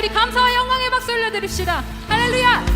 우리 감사와 영광의 박수 올려드립시다. 할렐루야!